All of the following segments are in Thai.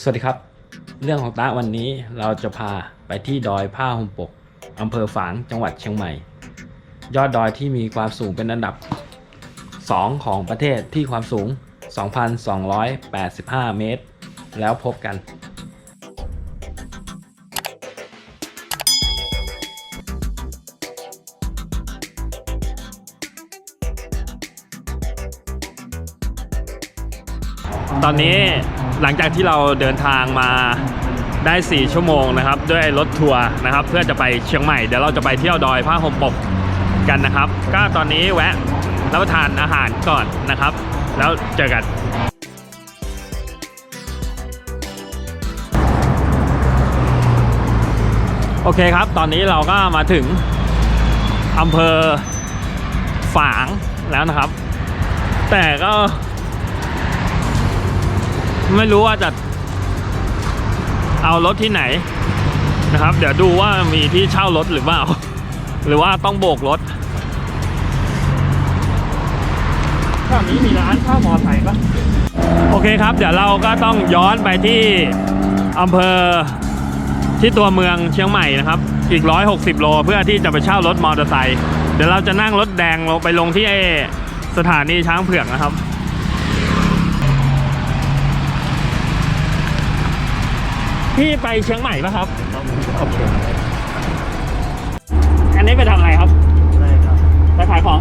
สวัสดีครับ เรื่องของตาวันนี้เราจะพาไปที่ดอยผ้าห่มปกอำเภอฝางจังหวัดเชียงใหม่ ยอดดอยที่มีความสูงเป็นอันดับ 2 ของประเทศที่ความสูง 2,285 เมตร แล้วพบกันตอนนี้ หลังจากที่เราเดินทางมาได้ 4 ชั่วโมงนะครับด้วยรถทัวร์นะครับ เพื่อจะไปเชียงใหม่เดี๋ยวเราจะไปเที่ยวดอยผ้าห่มปกกันนะครับ ก็ตอนนี้แวะรับประทานอาหารก่อนนะครับ แล้วเจอกันโอเคครับ ตอนนี้เราก็มาถึงอำเภอฝางแล้วนะครับ แต่ก็ ไม่รู้ว่าจะเอารถที่ไหนนะครับ เดี๋ยวดูว่ามีที่เช่ารถหรือเปล่า หรือว่าต้องโบกรถข้างนี้มีร้านข้าวมอไซค์ปะโอเคครับ เดี๋ยวเราก็ต้องย้อนไปที่อำเภอที่ตัวเมืองเชียงใหม่นะครับ อีก 160 โลเพื่อที่จะไปเช่ารถมอเตอร์ไซค์เดี๋ยวเราจะนั่งรถแดงลงไปลงที่ไอ้สถานีช้างเผือกนะครับ พี่ไปเชียงใหม่ปะครับโอเคอันนี้ไปทำอะไรครับ ใช่ครับ ไปขายของ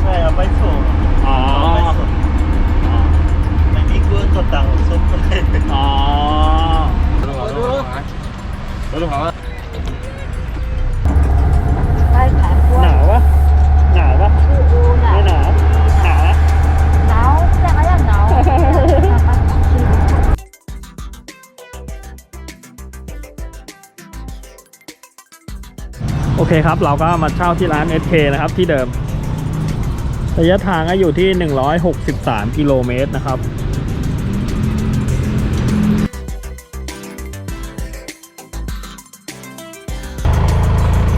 ใช่เอาไปส่งอ๋อเอาไปส่งไม่มีกูกดตังค์ซุปเลยอ๋อไปขายกล้วยหนาวปะหนาวปะอูอูหนาวไม่หนาว เคครับ เราก็มาเช่าที่ร้าน SK นะครับที่เดิม ระยะทางก็อยู่ที่ 163 กิโลเมตรนะครับ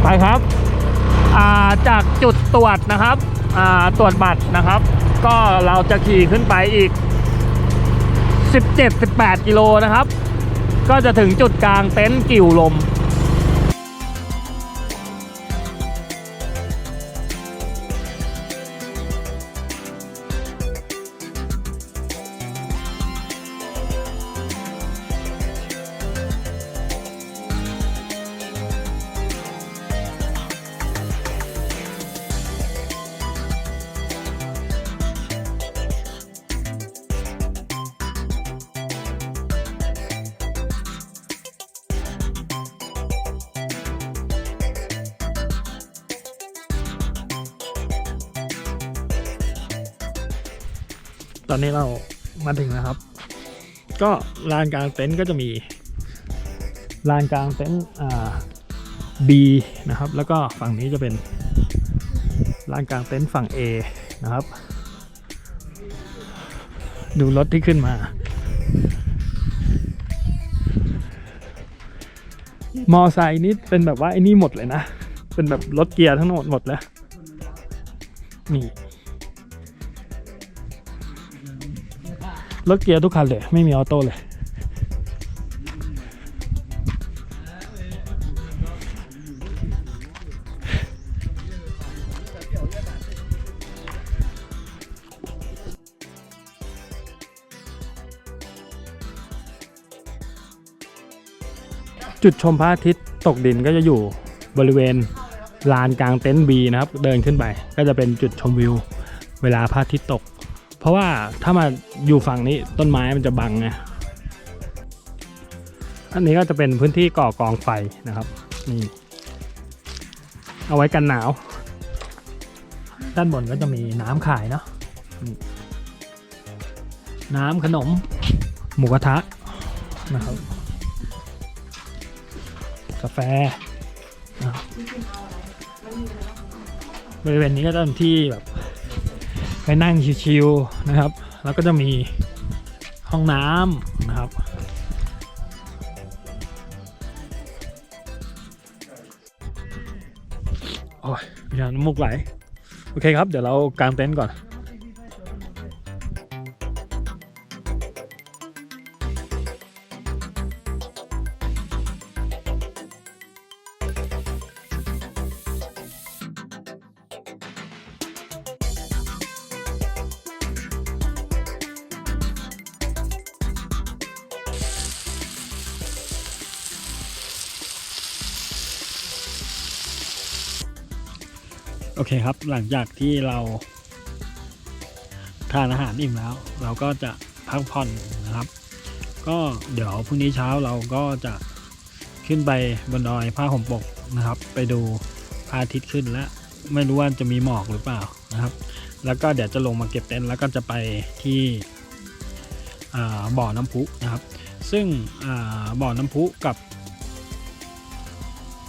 ไปครับาจากจุดตรวจนะครับตรวจบัตรนะครับ ก็เราจะขี่ขึ้นไปอีก 17-18 กิโลนะครับ ก็จะถึงจุดกลางเต็นท์กิ่วลม อนนี้เรามาถึงแล้วครับ ก็ลานกลางเต็นท์ก็จะมีลานกลางเต็นท์อ่า B นะครับ แล้วก็ฝั่งนี้จะเป็นลานกลางเต็นท์ฝั่ง A นะครับ ดูรถที่ขึ้นมา มอไซค์นี่เป็นแบบว่าไอ้นี่หมดเลยนะ เป็นแบบรถเกียร์ทั้งหมดหมดแล้ว นี่ รถเกียร์ทุกคันเลย ไม่มีออโต้เลยจุดชมพระอาทิตย์ตกดินก็จะอยู่บริเวณลานกลางเต็นท์บีนะครับ เดินขึ้นไปก็จะเป็นจุดชมวิว เวลาพระอาทิตย์ตก เพราะว่าถ้ามาอยู่ฝั่งนี้ต้นไม้มันจะบังไงอันนี้ก็จะเป็นพื้นที่ก่อกองไฟนะครับนี่เอาไว้กันหนาว ด้านบนก็จะมีน้ำขายเนาะน้ำขนม หมูกระทะนะครับ กาแฟบบริเวณนี้ก็จะเป็นที่แบบ ไปนั่งชิวๆนะครับ แล้วก็จะมีห้องน้ำนะครับ โอ้ยมีน้ำมูกไหล โอเคครับ เดี๋ยวเรากางเต็นท์ก่อน โอเคครับ หลังจากที่เราทานอาหารอิ่มแล้ว เราก็จะพักผ่อนนะครับ ก็เดี๋ยวพรุ่งนี้เช้าเราก็จะขึ้นไปบนดอยผ้าห่มปกนะครับ ไปดูพระอาทิตย์ขึ้นและไม่รู้ว่าจะมีหมอกหรือเปล่านะครับ แล้วก็เดี๋ยวจะลงมาเก็บเต็นท์แล้วก็จะไปที่บ่อน้ำพุนะครับ ซึ่งบ่อน้ำพุกับ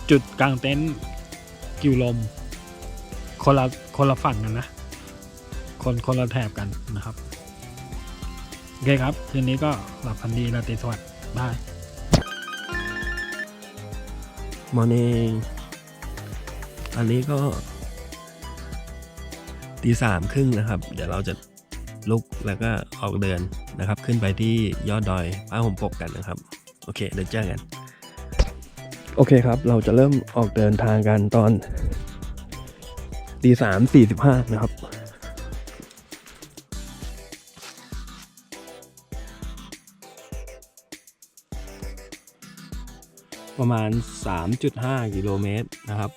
จุดกลางเต็นท์กิวลม คนละคนละฝั่งกันนะ คนคนละแถบกันนะครับ โอเคครับ คืนนี้ก็หลับพันดีราตรีสวัสดิ์บายมอร์นิ่งอันนี้ก็ตีสามครึ่งนะครับ เดี๋ยวเราจะลุกแล้วก็ออกเดินนะครับ ขึ้นไปที่ยอดดอยผ้าห่มปกกันนะครับ โอเคเดี๋ยวเจอกัน โอเคครับ เราจะเริ่มออกเดินทางกันตอน ตีสามสี่สิบห้านะครับประมาณ 3.5 กิโลเมตรนะครับ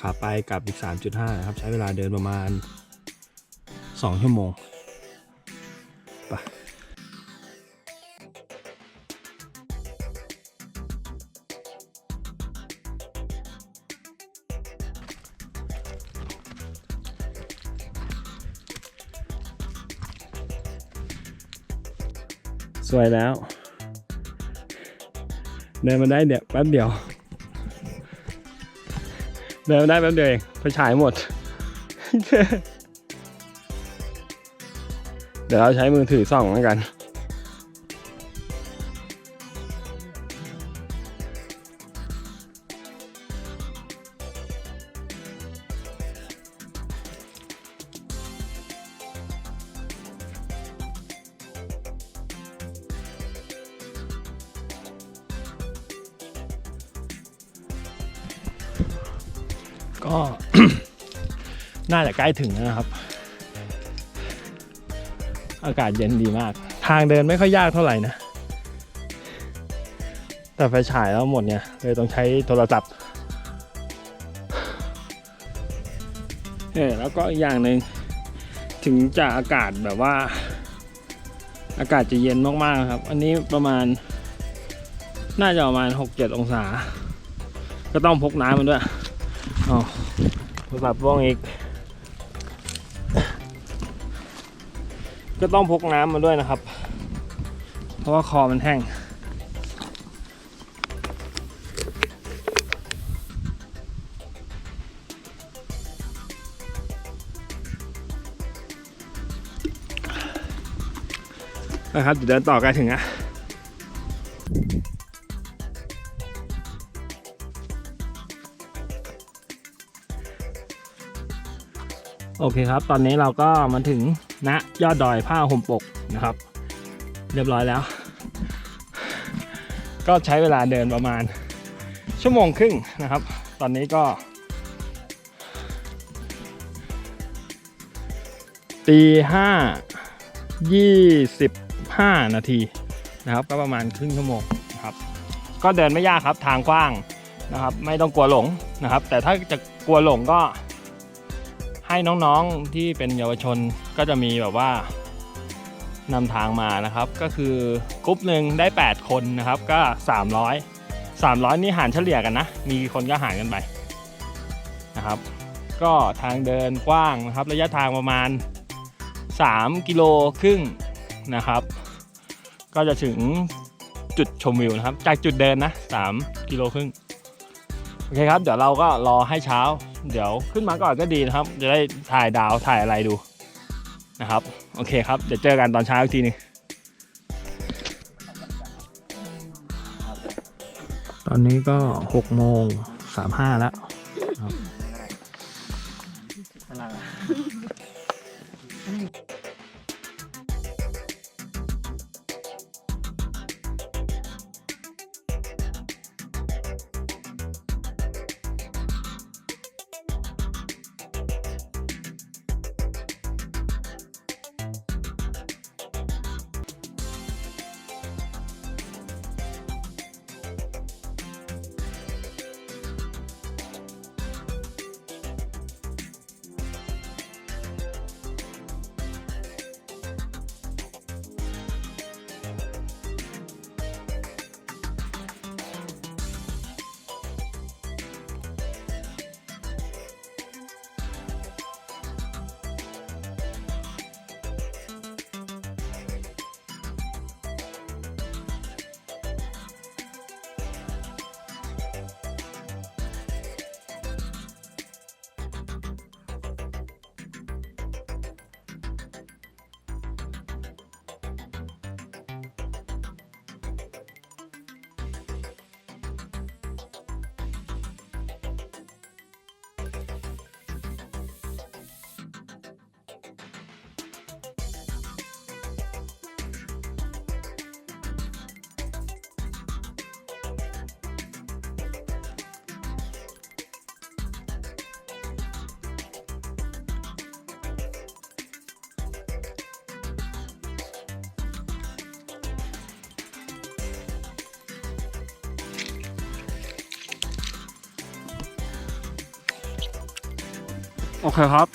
ขาไปกลับอีก 3.5 นะครับ ใช้เวลาเดินประมาณ 2 ชั่วโมงไป สวยแล้ว เดินมาได้เดี๋ยวแป๊บเดียว เดินมาได้แป๊บเดียวเองไปฉายหมด เดี๋ยวเราใช้มือถือส่องแล้วกัน ใกล้ถึงแล้วนะครับ อากาศเย็นดีมาก ทางเดินไม่ค่อยยากเท่าไหร่นะ แต่ไฟฉายแล้วหมดเนี่ยเลยต้องใช้โทรศัพท์เออแล้วก็อีกอย่างหนึ่งถึงจะอากาศแบบว่า อากาศจะเย็นมากๆครับ อันนี้ประมาณ น่าจะประมาณ 6-7 องศา ก็ต้องพกน้ำมาด้วยอ๋อโทรศัพท์ว่องอีก ก็ต้องพกน้ำมาด้วยนะครับ เพราะว่าคอมันแห้งนะครับเดี๋ยวเดินต่อใกล้ถึงอะโอเคครับ ตอนนี้เราก็มาถึง ณยอดดอยผ้าห่มปกนะครับ เรียบร้อยแล้ว ก็ใช้เวลาเดินประมาณ ชั่วโมงครึ่งนะครับ ตอนนี้ก็ ตีห้ายี่สิบห้านาทีนะครับ ก็ประมาณครึ่งชั่วโมงนะครับ ก็เดินไม่ยากครับทางกว้างนะครับ ไม่ต้องกลัวหลงนะครับ แต่ถ้าจะกลัวหลงก็ ให้น้องๆที่เป็นเยาวชนก็จะมีแบบว่านำทางมานะครับ ก็คือกรุ๊ปหนึ่งได้ 8 คนนะครับก็ 300 300 นี่หารเฉลี่ยกันนะ มีคนก็หารกันไปนะครับ ก็ทางเดินกว้างนะครับ ระยะทางประมาณ 3 กิโลครึ่งนะครับ ก็จะถึงจุดชมวิวนะครับ จากจุดเดินนะ 3 กิโลครึ่ง โอเคครับ เดี๋ยวเราก็รอให้เช้า เดี๋ยวขึ้นมาก่อนก็ดีนะครับ จะได้ถ่ายดาวถ่ายอะไรดูนะครับ โอเคครับ เดี๋ยวเจอกันตอนเช้าอีกทีหนึงตอนนี้ก็หกโมงสามห้าแล้ว โอเคครับ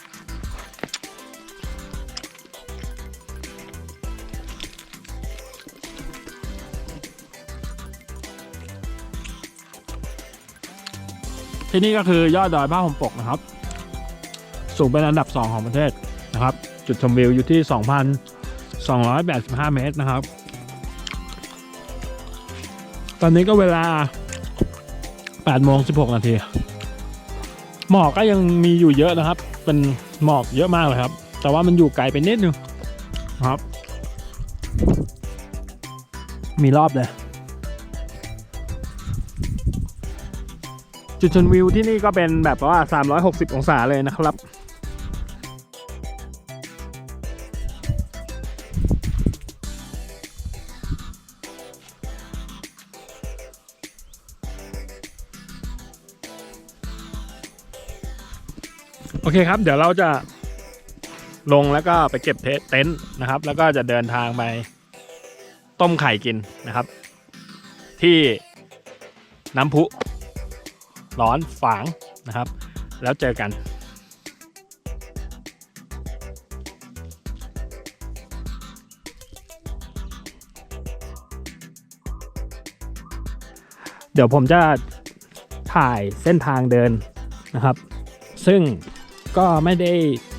ที่นี่ก็คือยอดดอยผ้าห่มปกนะครับ สูงเป็นอันดับ 2 ของประเทศนะครับ จุดชมวิวอยู่ที่ 2,285 เมตรนะครับ ตอนนี้ก็เวลา8โมง16 นาที หมอกก็ยังมีอยู่เยอะนะครับ เป็นหมอกเยอะมากเลยครับ แต่ว่ามันอยู่ไกลไปนิดนึงนะครับ มีรอบเลย จุดชมวิวที่นี่ก็เป็นแบบว่า 360 องศาเลยนะครับ เคครับ เดี๋ยวเราจะลงแล้วก็ไปเก็บเทเต็นท์นะครับ แล้วก็จะเดินทางไปต้มไข่กินนะครับ ที่น้ำพุร้อนฝางนะครับ แล้วเจอกันเดี๋ยวผมจะถ่ายเส้นทางเดินนะครับ ซึ่ง ก็ไม่ได้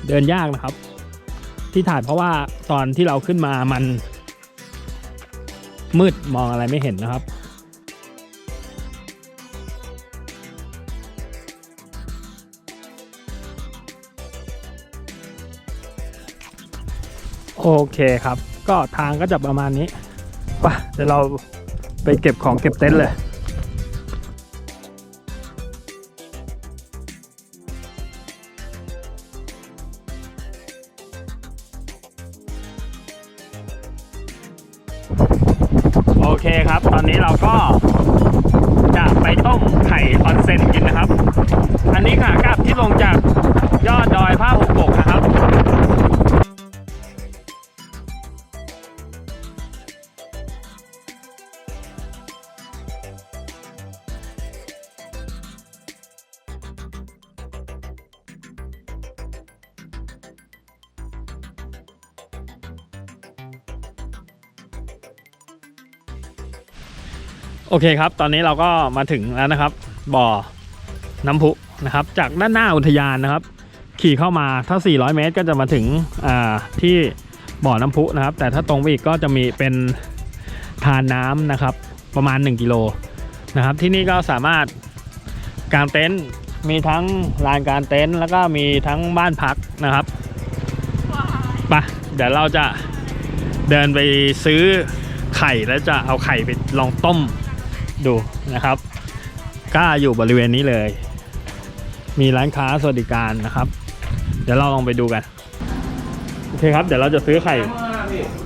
เดินยากนะครับ ที่ถ่ายเพราะว่าตอนที่เราขึ้นมามัน มืดมองอะไรไม่เห็นนะครับโอเคครับ ก็ทางก็จะประมาณนี้ไปเดี๋ยวเราไปเก็บของเก็บเต็นท์เลย โอเคครับ ตอนนี้เราก็จะไปต้มไข่ออนเซนกินนะครับ อันนี้ค่ะกลับที่ลงจากยอดดอยผ้าหุบก โอเคครับ ตอนนี้เราก็มาถึงแล้วนะครับ บ่อน้ำพุนะครับ จากด้านหน้าอุทยานนะครับ ขี่เข้ามาถ้า 400 เมตรก็จะมาถึงที่บ่อน้ำพุนะครับ แต่ถ้าตรงไปอีกก็จะมีเป็นทานน้ำนะครับ ประมาณ 1 กิโลนะครับ ที่นี่ก็สามารถกางเต็นท์มีทั้งลานกางเต็นท์แล้วก็มีทั้งบ้านพักนะครับไปะเดี๋ยวเราจะเดินไปซื้อไข่แล้วจะเอาไข่ไปลองต้ม ดูนะครับก็อยู่บริเวณนี้เลย มีร้านค้าสวัสดิการนะครับ เดี๋ยวเราลองไปดูกันโอเคครับ เดี๋ยวเราจะซื้อไข่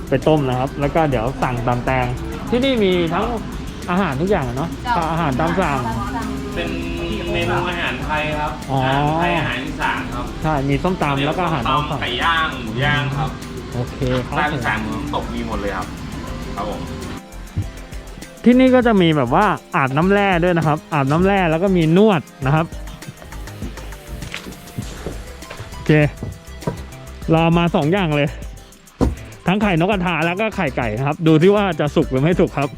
ไปต้มนะครับ แล้วก็เดี๋ยวสั่งตามแตงที่นี่มีทั้งอาหารทุกอย่างอะเนาะก็อาหารตามสั่ง เป็นเมนูอาหารไทยครับอ๋ออ อาหารไทยอาหารอีสานครับใช่มีส้มตำแล้วก็อาหารตามสั่งไก่ย่างหมูย่างครับโอเคครับใต้อีสานเมืองตกมีหมดเลยครับ ครับผม ที่นี่ก็จะมีแบบว่าอาบน้ำแร่ด้วยนะครับ อาบน้ำแร่แล้วก็มีนวดนะครับโอเคเรามาสองอย่างเลย ทั้งไข่นกกระทาแล้วก็ไข่ไก่ครับ ดูที่ว่าจะสุกหรือไม่สุกครับ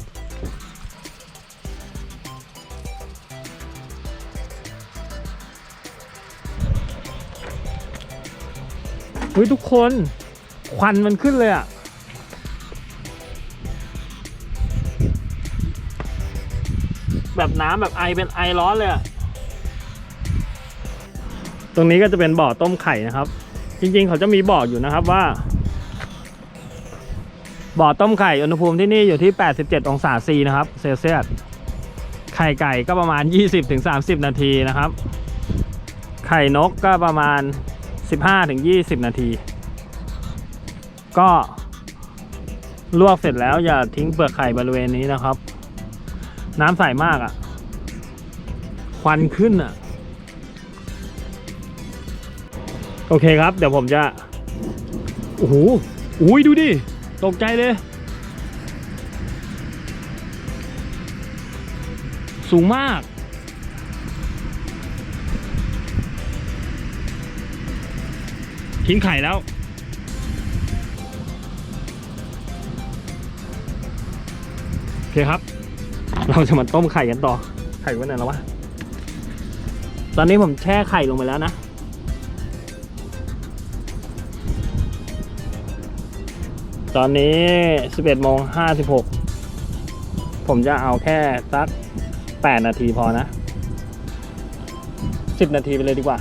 เฮ้ยทุกคนควันมันขึ้นเลยอะ แบบน้ำแบบไอเป็นไอร้อนเลยตรงนี้ก็จะเป็นบ่อต้มไข่นะครับ จริงๆ เขาจะมีบ่ออยู่นะครับว่า บ่อต้มไข่อุณหภูมิที่นี่อยู่ที่ 87 องศาซีนะครับเซลเซียสไข่ไก่ก็ประมาณ 20-30 นาทีนะครับ ไข่นกก็ประมาณ 15-20 นาที ก็ลวกเสร็จแล้วอย่าทิ้งเปลือกไข่บริเวณนี้นะครับ น้ำใสมากอะ่ะ ควันขึ้นอะ่ะ โอเคครับ เดี๋ยวผมจะ โอ้โหอุ้ยดูดิ ตกใจเลย สูงมาก ทิ้งไข่แล้ว เราจะมาต้มไข่กันต่อ ไข่ไว้ไหนแล้ววะ ตอนนี้ผมแช่ไข่ลงไปแล้วนะ ตอนนี้ 11โมง56 ผมจะเอาแค่สัก 8 นาทีพอนะ 10 นาทีไปเลยดีกว่า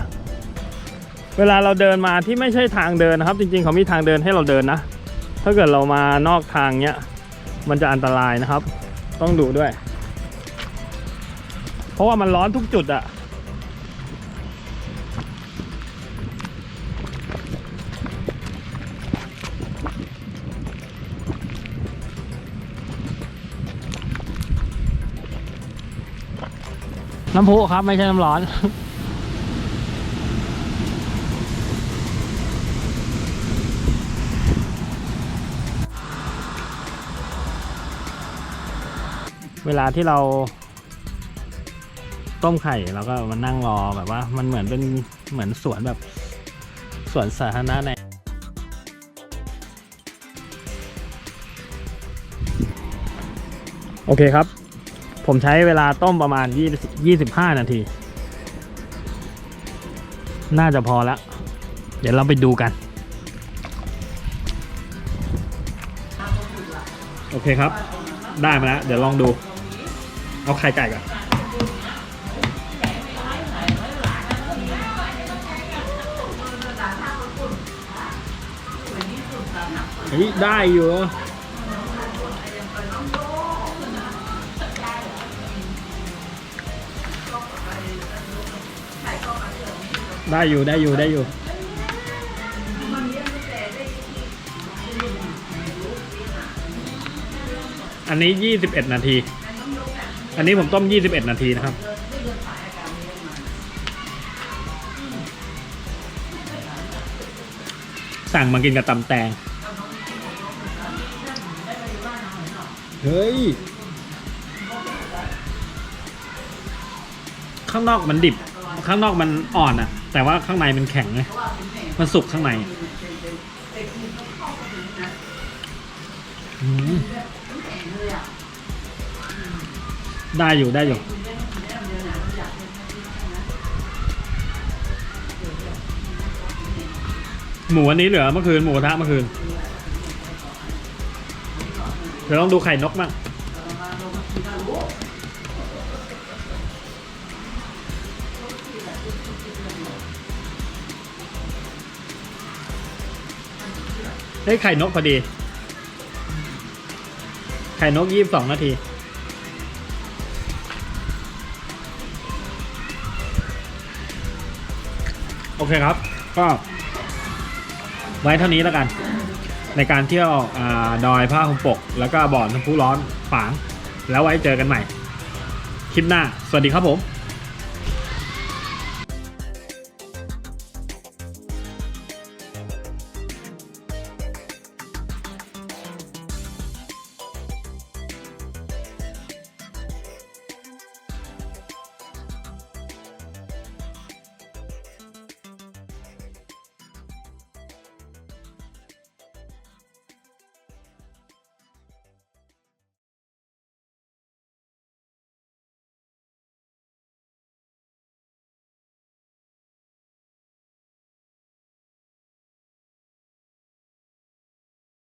เวลาเราเดินมาที่ไม่ใช่ทางเดินนะครับ จริงๆ เขามีทางเดินให้เราเดินนะ ถ้าเกิดเรามานอกทางเนี้ย มันจะอันตรายนะครับ ต้องดูด้วย เพราะว่ามันร้อนทุกจุดอะน้ำพุครับ ไม่ใช่น้ำร้อน เวลาที่เรา ต้มไข่เราก็มานั่งรอแบบว่า มันเหมือนเป็นเหมือนสวนแบบสวนสาธารณะในโอเคครับ ผมใช้เวลาต้มประมาณ 25 นาที น่าจะพอแล้ว เดี๋ยวเราไปดูกัน โอเคครับ ได้มาแล้ว เดี๋ยวลองดู เอาไข่ไก่ก่อน ฮ้ยได้อยู่ได้อยู่ได้อยู่ได้อยู่อันนี้ 21 นาที อันนี้ผมต้ม 21 นาทีนะครับ สั่งมากินกับตำแตง เฮ้ย ข้างนอกมันดิบ ข้างนอกมันอ่อนอะแต่ว่าข้างในมันแข็งไงมันสุกข้างในได้อยู่ได้อยู่หมูอันนี้เหลือเมื่อคืนหมูกระทะเมื่อคืน เดี๋ยวลองดูไข่นกบ้างได้ไข่นกพอดี ไข่นกยี่สิบสองนาที โอเคครับ ก็ไว้เท่านี้แล้วกัน ในการเที่ยวอดอยผ้าห่มปก แล้วก็บ่อน้ำพุร้อนฝาง แล้วไว้เจอกันใหม่ คลิปหน้า สวัสดีครับผม